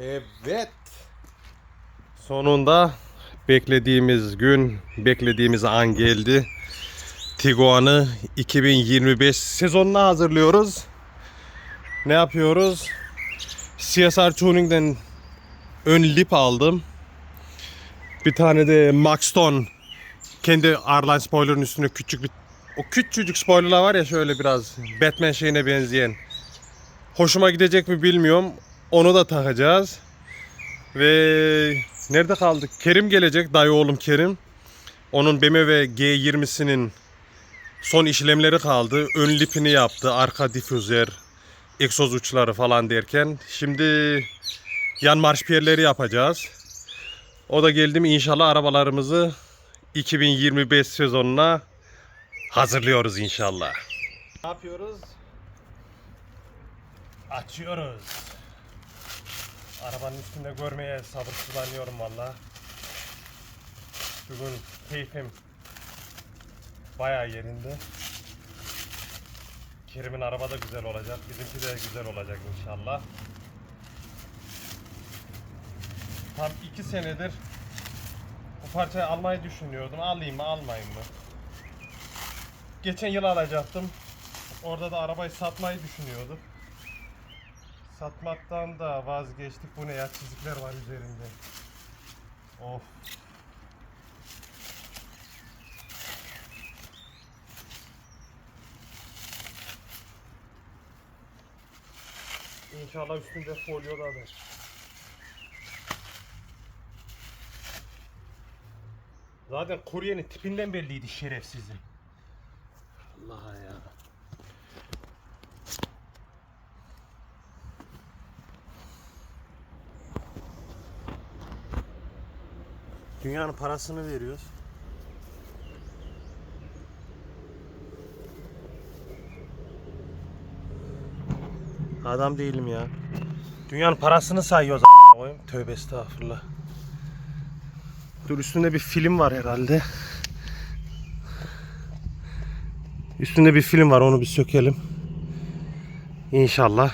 Evet. Sonunda beklediğimiz gün, beklediğimiz an geldi. Tiguan'ı 2025 sezonuna hazırlıyoruz. Ne yapıyoruz? CSR Tuning'den ön lip aldım. Bir tane de Maxton kendi Arline spoiler'ın üstüne küçük bir o küçücük spoilerlar var ya şöyle biraz Batman şeyine benzeyen. Hoşuma gidecek mi bilmiyorum. Onu da takacağız. Ve nerede kaldık? Kerim gelecek. Dayı oğlum Kerim. Onun BMW G20'sinin son işlemleri kaldı. Ön lipini yaptı. Arka difüzer, egzoz uçları falan derken. Şimdi yan marşpiyerleri yapacağız. O da geldi mi inşallah arabalarımızı 2025 sezonuna hazırlıyoruz inşallah. Ne yapıyoruz? Açıyoruz. Arabanın üstünde görmeye sabırsızlanıyorum valla. Bugün keyfim bayağı yerinde. Kerim'in araba da güzel olacak. Bizimki de güzel olacak inşallah. Tam iki senedir bu parçayı almayı düşünüyordum. Alayım mı almayayım mı? Geçen yıl alacaktım. Orada da arabayı satmayı düşünüyordum. Satmaktan da vazgeçtik. Bu ne ya çizikler var üzerinde. Of. İnşallah üstünde folyo da var. Zaten kuryenin tipinden belliydi şerefsizim. Dünyanın parasını veriyoruz. Adam değilim ya. Dünyanın parasını sayıyoruz amına koyayım. Tövbe estağfurullah. Dur üstünde bir film var herhalde. Üstünde bir film var onu bir sökelim. İnşallah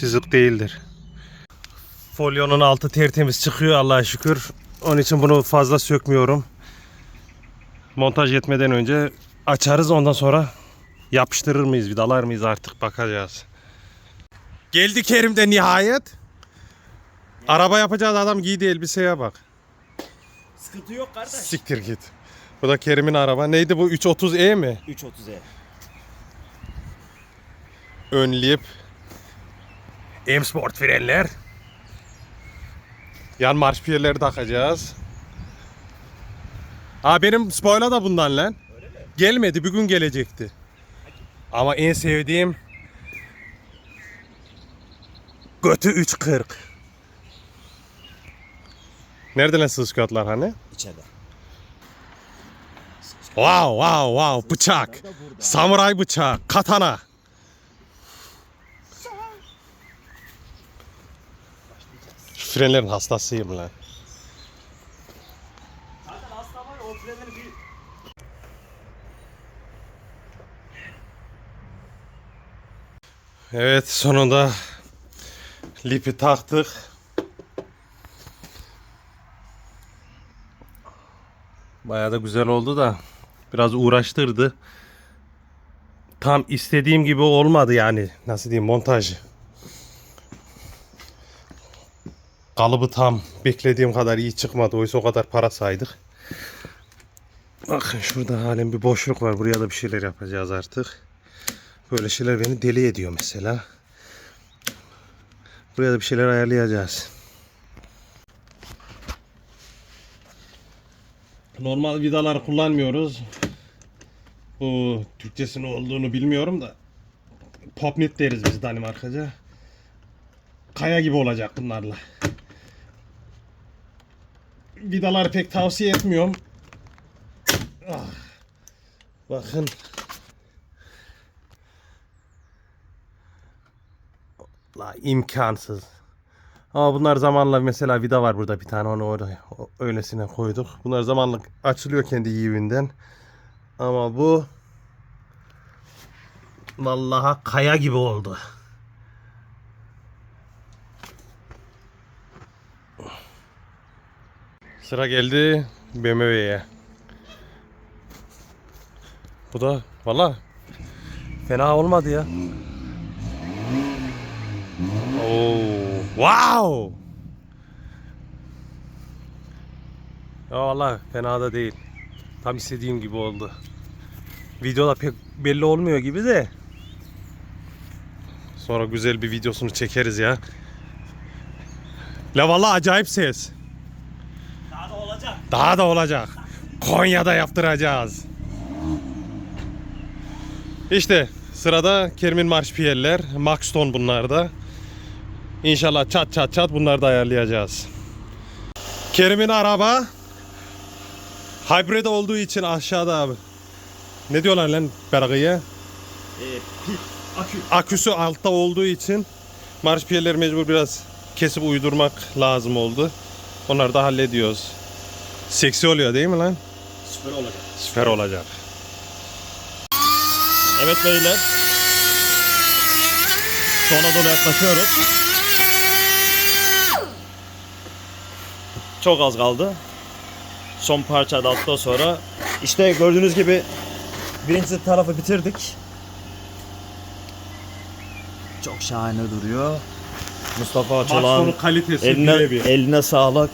çizik değildir. Folyonun altı tertemiz çıkıyor Allah'a şükür. Onun için bunu fazla sökmüyorum. Montaj yetmeden önce açarız ondan sonra yapıştırır mıyız vidalar mıyız artık bakacağız. Geldi Kerim de nihayet. Araba yapacağız adam giydi elbiseye bak. Sıkıntı yok kardeş. Siktir git. Bu da Kerim'in araba. Neydi bu 330E mi? 3.30'e. Ön lip. M Sport frenler. Yan marşpiyerleri takacağız. Aa benim spoiler da bundan lan. Öyle mi? Gelmedi bir gün gelecekti. Ama en sevdiğim Götü 340. Nerede lan sız kağıtlar hani? İçeride. Wow wow wow bıçak. Samuray bıçağı, katana. Frenlerin hastasıyım lan. Zaten hasta var o frenleri bir Evet sonunda lipi taktık. Bayağı da güzel oldu da biraz uğraştırdı. Tam istediğim gibi olmadı yani. Nasıl diyeyim montaj. Kalıbı tam beklediğim kadar iyi çıkmadı. Oysa o kadar para saydık. Bakın şurada halen bir boşluk var. Buraya da bir şeyler yapacağız artık. Böyle şeyler beni deli ediyor mesela. Buraya da bir şeyler ayarlayacağız. Normal vidalar kullanmıyoruz. Bu Türkçesinin olduğunu bilmiyorum da. Popnit deriz biz Danimarkaca. Kaya gibi olacak bunlarla. Vidaları pek tavsiye etmiyorum. Ah. Bakın. La imkansız. Ama bunlar zamanla mesela vida var burada bir tane onu oraya öylesine koyduk. Bunlar zamanla açılıyor kendi yivinden. Ama bu vallahi kaya gibi oldu. Sıra geldi BMW'ye. Bu da valla fena olmadı ya. Oo, wow! Ya valla fena da değil. Tam istediğim gibi oldu. Videoda pek belli olmuyor gibi de. Sonra güzel bir videosunu çekeriz ya. La valla acayip ses. Daha da olacak. Konya'da yaptıracağız. İşte sırada Kerim'in marşpiyeller. Maxton bunlar da. İnşallah çat çat çat bunları da ayarlayacağız. Kerim'in araba hybrid olduğu için aşağıda abi. Ne diyorlar lan Bergı'ya? Ee, akü. Aküsü altta olduğu için marşpiyerleri mecbur biraz kesip uydurmak lazım oldu. Onları da hallediyoruz. Seksi oluyor değil mi lan? Süper olacak. Süper olacak. Evet beyler. Sona doğru yaklaşıyoruz. Çok az kaldı. Son parça daldıktan sonra işte gördüğünüz gibi birinci tarafı bitirdik. Çok şahane duruyor. Mustafa Çalan kalitesi eline, eline sağlık.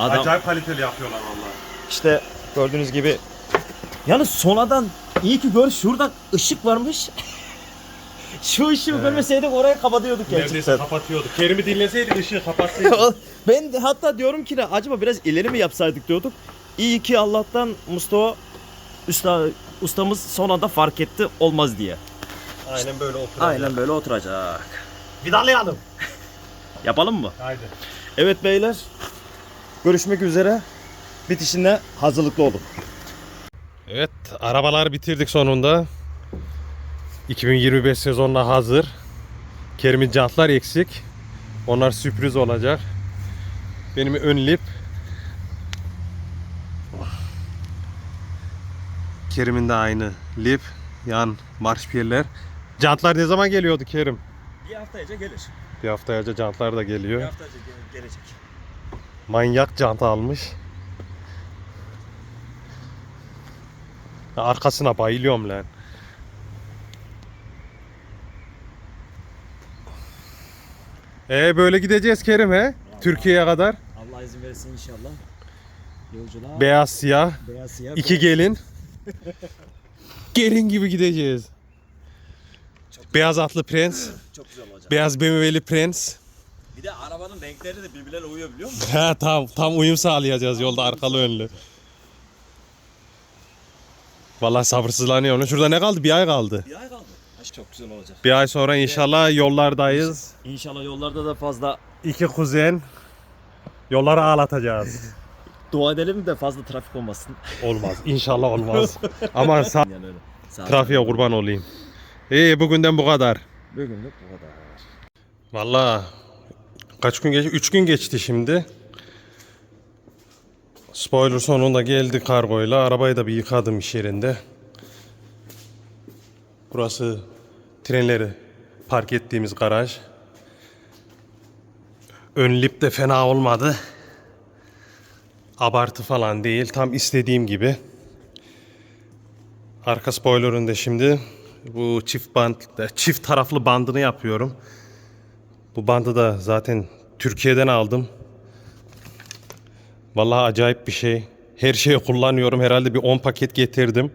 Adam Acayip kaliteli yapıyorlar valla. işte gördüğünüz gibi yani sonradan iyi ki gör şurada ışık varmış. Şu ışığı görmeseydik oraya kapatıyorduk Neredeyse gerçekten. kapatıyorduk. Kerim'i dinleseydik ışığı kapatsaydık. ben de hatta diyorum ki de acaba biraz ileri mi yapsaydık diyorduk. İyi ki Allah'tan Mustafa usta, ustamız son anda fark etti olmaz diye. Aynen böyle oturacak. Aynen böyle oturacak. Vidalayalım. Yapalım mı? Haydi. Evet beyler. Görüşmek üzere. Bitişinde hazırlıklı olun. Evet arabalar bitirdik sonunda. 2025 sezonuna hazır. Kerim'in jantlar eksik. Onlar sürpriz olacak. Benim ön lip. Kerim'in de aynı lip. Yan marşpiyerler. Jantlar ne zaman geliyordu Kerim? Bir haftaya gelir. Bir haftaya önce jantlar da geliyor. haftaya gelecek. Manyak jant almış. Arkasına bayılıyorum lan. E böyle gideceğiz Kerim he? Türkiye'ye kadar. Allah izin verirse inşallah. Yolculuğa Beyaz siyah. beyaz siyah. iki gelin. gelin gibi gideceğiz. Beyaz atlı prens. Çok güzel olacak. Beyaz BMW'li prens. Bir de arabanın renkleri de birbirlerine uyuyor biliyor musun? Ha tam tam uyum sağlayacağız yolda arkalı önlü. Vallahi sabırsızlanıyorum. Şurada ne kaldı? Bir ay kaldı. Bir ay kaldı. Çok güzel olacak. Bir ay sonra inşallah yollardayız. İnşallah yollarda da fazla İki kuzen yolları ağlatacağız. dua edelim de fazla trafik olmasın. Olmaz. İnşallah olmaz. Aman sağ Yani öyle. Sağ trafiğe kurban olayım. İyi bugünden bu kadar. Bugünlük bu kadar. Vallahi kaç gün geçti? Üç gün geçti şimdi. Spoiler sonunda geldi kargoyla. Arabayı da bir yıkadım iş yerinde. Burası trenleri park ettiğimiz garaj. Ön lip de fena olmadı. Abartı falan değil. Tam istediğim gibi. Arka spoiler'ın şimdi bu çift band, çift taraflı bandını yapıyorum. Bu bandı da zaten Türkiye'den aldım. Vallahi acayip bir şey. Her şeyi kullanıyorum. Herhalde bir 10 paket getirdim.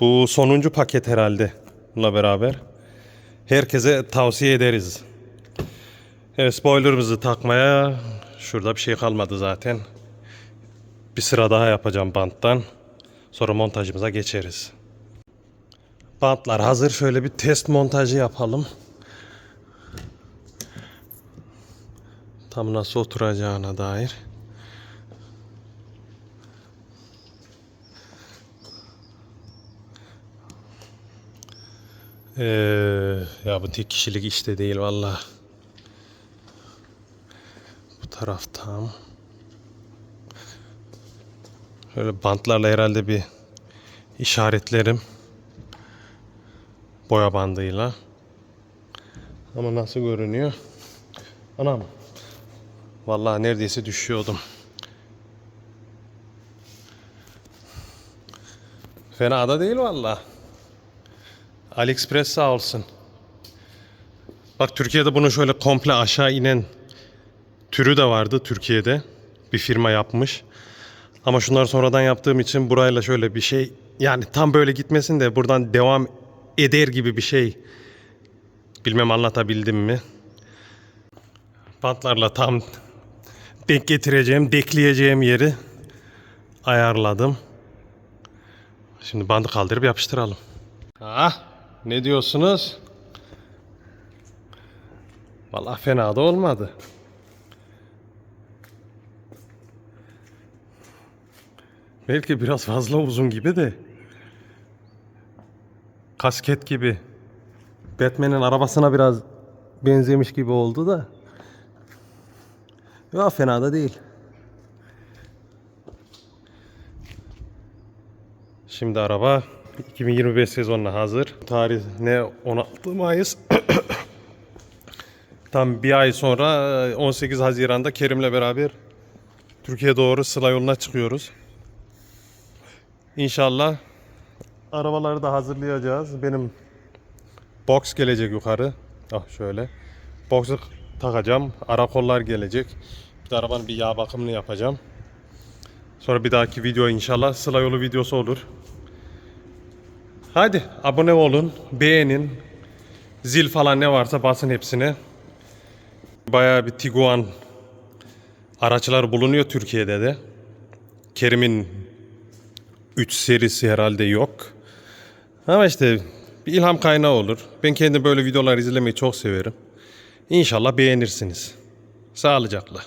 Bu sonuncu paket herhalde bununla beraber. Herkese tavsiye ederiz. Evet spoilerımızı takmaya şurada bir şey kalmadı zaten. Bir sıra daha yapacağım banttan. Sonra montajımıza geçeriz. Bantlar hazır. Şöyle bir test montajı yapalım. Tam nasıl oturacağına dair. Ee, ya bu tek kişilik işte değil valla. Bu taraf tam. Şöyle bantlarla herhalde bir işaretlerim. Boya bandıyla. Ama nasıl görünüyor? Anam. Vallahi neredeyse düşüyordum. Fena da değil valla. AliExpress sağ olsun. Bak Türkiye'de bunu şöyle komple aşağı inen türü de vardı Türkiye'de. Bir firma yapmış. Ama şunlar sonradan yaptığım için burayla şöyle bir şey yani tam böyle gitmesin de buradan devam eder gibi bir şey. Bilmem anlatabildim mi? Bantlarla tam denk getireceğim, dekleyeceğim yeri ayarladım. Şimdi bandı kaldırıp yapıştıralım. Ah, ne diyorsunuz? Vallahi fena da olmadı. Belki biraz fazla uzun gibi de. Kasket gibi. Batman'in arabasına biraz benzemiş gibi oldu da. Ya fena da değil. Şimdi araba 2025 sezonuna hazır. Tarih ne 16 Mayıs. Tam bir ay sonra 18 Haziran'da Kerim'le beraber Türkiye doğru Sıla yoluna çıkıyoruz. İnşallah arabaları da hazırlayacağız. Benim box gelecek yukarı. Ah şöyle. Box'u takacağım. Ara kollar gelecek. Bir de arabanın bir yağ bakımını yapacağım. Sonra bir dahaki video inşallah Sıla yolu videosu olur. Hadi abone olun, beğenin. Zil falan ne varsa basın hepsine. Bayağı bir Tiguan araçlar bulunuyor Türkiye'de de. Kerim'in 3 serisi herhalde yok. Ama işte bir ilham kaynağı olur. Ben kendi böyle videolar izlemeyi çok severim. İnşallah beğenirsiniz. Sağlıcakla.